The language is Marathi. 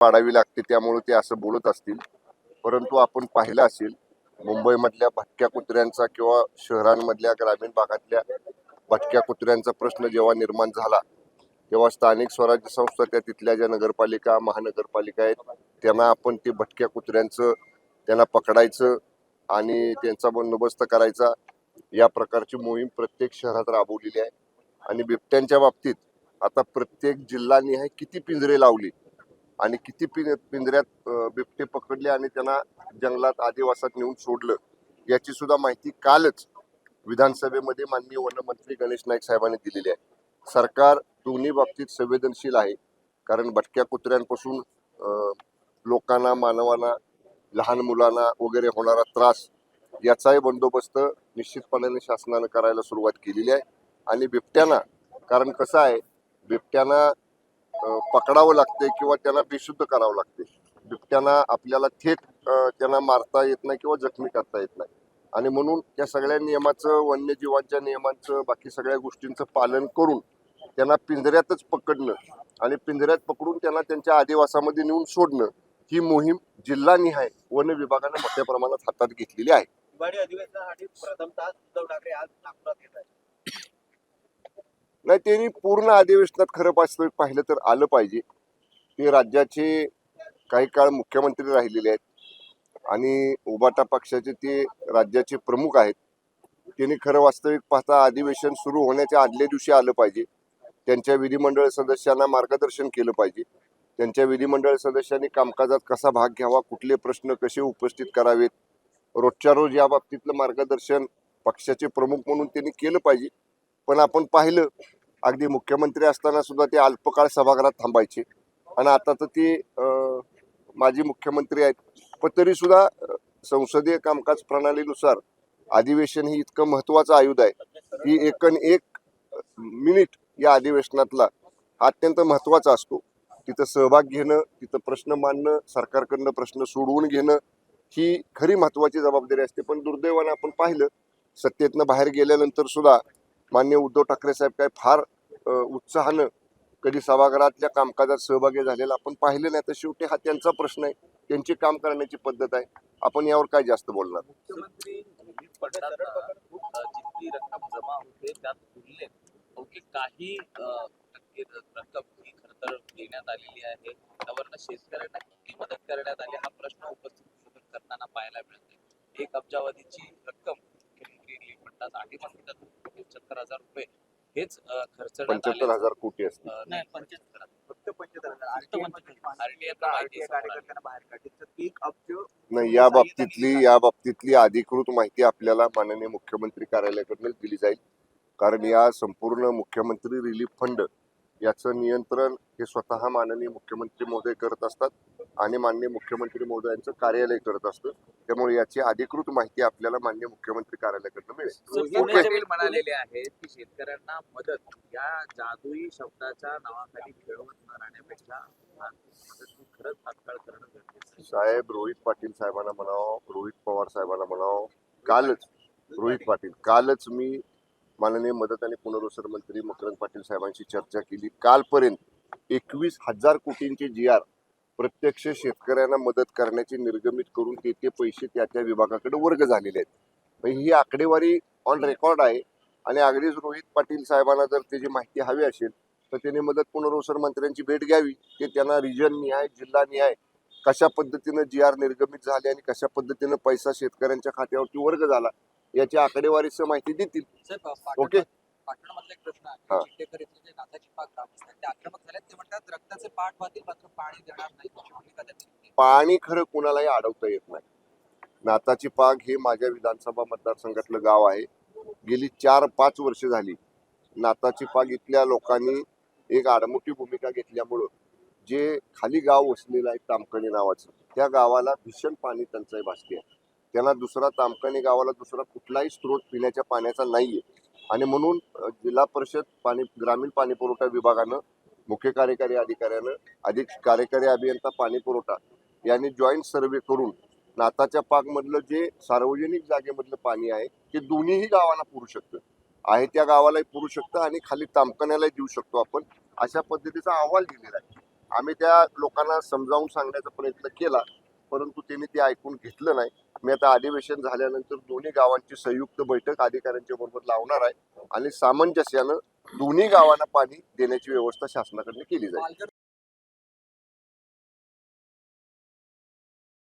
पाडावी लागते त्यामुळे ते असं बोलत असतील. परंतु आपण पाहिलं असेल मुंबईमधल्या भटक्या कुत्र्यांचा किंवा शहरांमधल्या ग्रामीण भागातल्या भटक्या कुत्र्यांचा प्रश्न जेव्हा निर्माण झाला तेव्हा स्थानिक स्वराज्य संस्था त्या तिथल्या ज्या नगरपालिका महानगरपालिका आहेत त्यांना आपण ते भटक्या कुत्र्यांचं त्यांना पकडायचं आणि त्यांचा बंदोबस्त करायचा या प्रकारची मोहीम प्रत्येक शहरात राबवलेली आहे. आणि बिबट्यांच्या बाबतीत आता प्रत्येक जिल्हानिहाय किती पिंजरे लावली? आणि किती पिं पिंजऱ्यात बिबटे पकडले आणि त्यांना जंगलात आदिवासात नेऊन सोडलं याची सुद्धा माहिती कालच विधानसभेमध्ये माननीय वनमंत्री गणेश नाईक साहेबांनी दिलेली आहे. सरकार दोन्ही बाबतीत संवेदनशील आहे कारण भटक्या कुत्र्यांपासून लोकांना मानवांना लहान मुलांना वगैरे होणारा त्रास याचाही बंदोबस्त निश्चितपणाने शासनानं करायला सुरुवात केलेली आहे. आणि बिबट्यांना कारण कसं आहे बिबट्यांना पकडावं लागते किंवा त्यांना बेशुद्ध करावं लागते. बिबट्यांना आपल्याला थेट त्यांना मारता येत नाही किंवा जखमी करता येत नाही. आणि म्हणून त्या सगळ्या नियमाचं वन्यजीवांच्या नियमांचं बाकी सगळ्या गोष्टींचं पालन करून त्यांना पिंजऱ्यातच पकडणं आणि पिंजऱ्यात पकडून त्यांना त्यांच्या आदिवासामध्ये नेऊन सोडणं ही मोहीम जिल्हानिहाय वन विभागाने मोठ्या प्रमाणात हातात घेतलेली आहे हिवाळी अधिवेशनासाठी प्रथमतः उद्धव ठाकरे आज नागपुरात येत आहेत नाही त्यांनी पूर्ण अधिवेशनात खरं वास्तविक पाहिलं तर आलं पाहिजे. ते राज्याचे काही काळ मुख्यमंत्री राहिलेले आहेत. आणि उबाटा पक्षाचे ते राज्याचे प्रमुख आहेत. त्यांनी खरं वास्तविक पाहता अधिवेशन सुरू होण्याच्या आदल्या दिवशी आलं पाहिजे. त्यांच्या विधिमंडळ सदस्यांना मार्गदर्शन केलं पाहिजे. त्यांच्या विधिमंडळ सदस्यांनी कामकाजात कसा भाग घ्यावा कुठले प्रश्न कसे उपस्थित करावेत रोजच्या रोज या बाबतीतलं मार्गदर्शन पक्षाचे प्रमुख म्हणून त्यांनी केलं पाहिजे. पण आपण पाहिलं अगदी मुख्यमंत्री असताना सुद्धा ते अल्पकाळ सभागृहात थांबायचे. आणि आता तर ते माजी मुख्यमंत्री आहेत. पण तरी सुद्धा संसदीय कामकाज प्रणालीनुसार अधिवेशन ही इतकं महत्वाचं आयुध आहे ही एकन एक मिनिट या अधिवेशनातला अत्यंत महत्त्वाचा असतो. तिथं सहभाग घेणं तिथं प्रश्न मांडणं सरकारकडनं प्रश्न सोडवून घेणं ही खरी महत्वाची जबाबदारी असते. पण दुर्दैवानं आपण पाहिलं सत्तेतनं बाहेर गेल्यानंतर सुद्धा मान्य उद्धव ठाकरे साहेब काय फार उत्साहानं कधी सभागृहातल्या कामकाजात सहभागी झालेला आपण पाहिलं नाही तर शेवटी हा त्यांचा प्रश्न आहे. त्यांची काम करण्याची पद्धत आहे. आपण यावर काय जास्त बोलणार? होते त्यात काही रक्कम ही खर तर देण्यात आलेली आहे. त्यावरनं शेतकऱ्यांना किती मदत करण्यात आली हा प्रश्न उपस्थित करताना पाहायला मिळते एक अब्जावधीची रक्कम मुख्यमंत्री फंडात आहे हजार रुपये. हेच खर्चण्यात पंच्याहत्तर हजार कोटी असते अ, नाही पंच्याहत्तर. फक्त पंचवीस फक्त पंचवीस. RTI ला माहिती आहे समोर आली. कार्यकर्त्यांना बाहेर काढले तर एक अब्ज नाही या बाबतीतली या बाबतीतली अधिकृत माहिती आपल्याला माननीय मुख्यमंत्री कार्यालयाकडूनच दिली जाईल. कारण या संपूर्ण मुख्यमंत्री रिलीफ फंड याचं नियंत्रण हे स्वतः माननीय मुख्यमंत्री महोदय करत असतात आणि माननीय मुख्यमंत्री महोदयांचं कार्यालय करत असतं त्यामुळे याची अधिकृत माहिती आपल्याला माननीय मुख्यमंत्री कार्यालयाकडून मिळेल म्हणालेले आहेत की शेतकऱ्यांना मदत या जादुई शब्दाच्या नावाखाली खेळवत न राहण्यापेक्षा हा मदत खरंच तात्काळ करणं गरजेचं आहे. साहेब रोहित पाटील साहेबांना म्हणावं रोहित पवार साहेबांना म्हणावं कालच रोहित पाटील कालच मी माननीय मदत आणि पुनर्वसन मंत्री मकरंद पाटील साहेबांशी चर्चा केली. कालपर्यंत एकवीस हजार कोटींचे जी आर प्रत्यक्ष शेतकऱ्यांना मदत करण्याचे निर्गमित करून ते ते पैसे त्या त्या विभागाकडे वर्ग झालेले आहेत. ही आकडेवारी ऑन रेकॉर्ड आहे आणि अगदीच रोहित पाटील साहेबांना जर त्याची माहिती हवी असेल तर त्यांनी मदत पुनर्वसन मंत्र्यांची भेट घ्यावी. ते त्यांना रिजन निहाय जिल्हा निहाय कशा पद्धतीनं जी आर निर्गमित झाले आणि कशा पद्धतीनं पैसा शेतकऱ्यांच्या खात्यावरती वर्ग झाला याची आकडेवारीसह माहिती देतील. ओके? पाटणमधला एक प्रश्न. आहे. चिखलेकर इथले जे नाथाची पाक ग्रामस्थ आहेत ते आक्रमक झाले ते म्हणतात रक्ताचे पाठ वाहतील मात्र पाणी देणार नाही. अशी भूमिका त्यांनी घेतली. पाणी खरं कुणालाही अडवता येत नाही. नाताची पाग हे माझ्या विधानसभा मतदारसंघातलं गाव आहे. गेली चार पाच वर्ष झाली नाताची पाग इथल्या लोकांनी एक आडमुठी भूमिका घेतल्यामुळं जे खाली गाव वसलेलं आहे तामकणी नावाचं त्या गावाला भीषण पाणी टंचाई भासते. आहे त्यांना दुसरा तामकणी गावाला दुसरा कुठलाही स्रोत पिण्याच्या पाण्याचा नाही आहे आणि म्हणून जिल्हा परिषद पाणी ग्रामीण पाणी पुरवठा विभागानं मुख्य कार्यकारी अधिकाऱ्यानं अधिक कार्यकारी अभियंता पाणी पुरवठा यांनी जॉईंट सर्वे करून नाताच्या पाकमधलं जे सार्वजनिक जागेमधलं पाणी आहे ते दोन्हीही गावांना पुरू शकतं. आहे त्या गावालाही पुरू शकतं आणि खाली तामकण्यालाही देऊ शकतो आपण अशा पद्धतीचा अहवाल दिलेला आहे. आम्ही त्या लोकांना समजावून सांगण्याचा प्रयत्न केला परंतु त्यांनी ते ऐकून घेतलं नाही. मी आता अधिवेशन झाल्यानंतर दोन्ही गावांची संयुक्त बैठक अधिकाऱ्यांच्या बरोबर लावणार आहे आणि सामंजस्यानं दोन्ही गावांना पाणी देण्याची व्यवस्था शासनाकडे केली जाईल.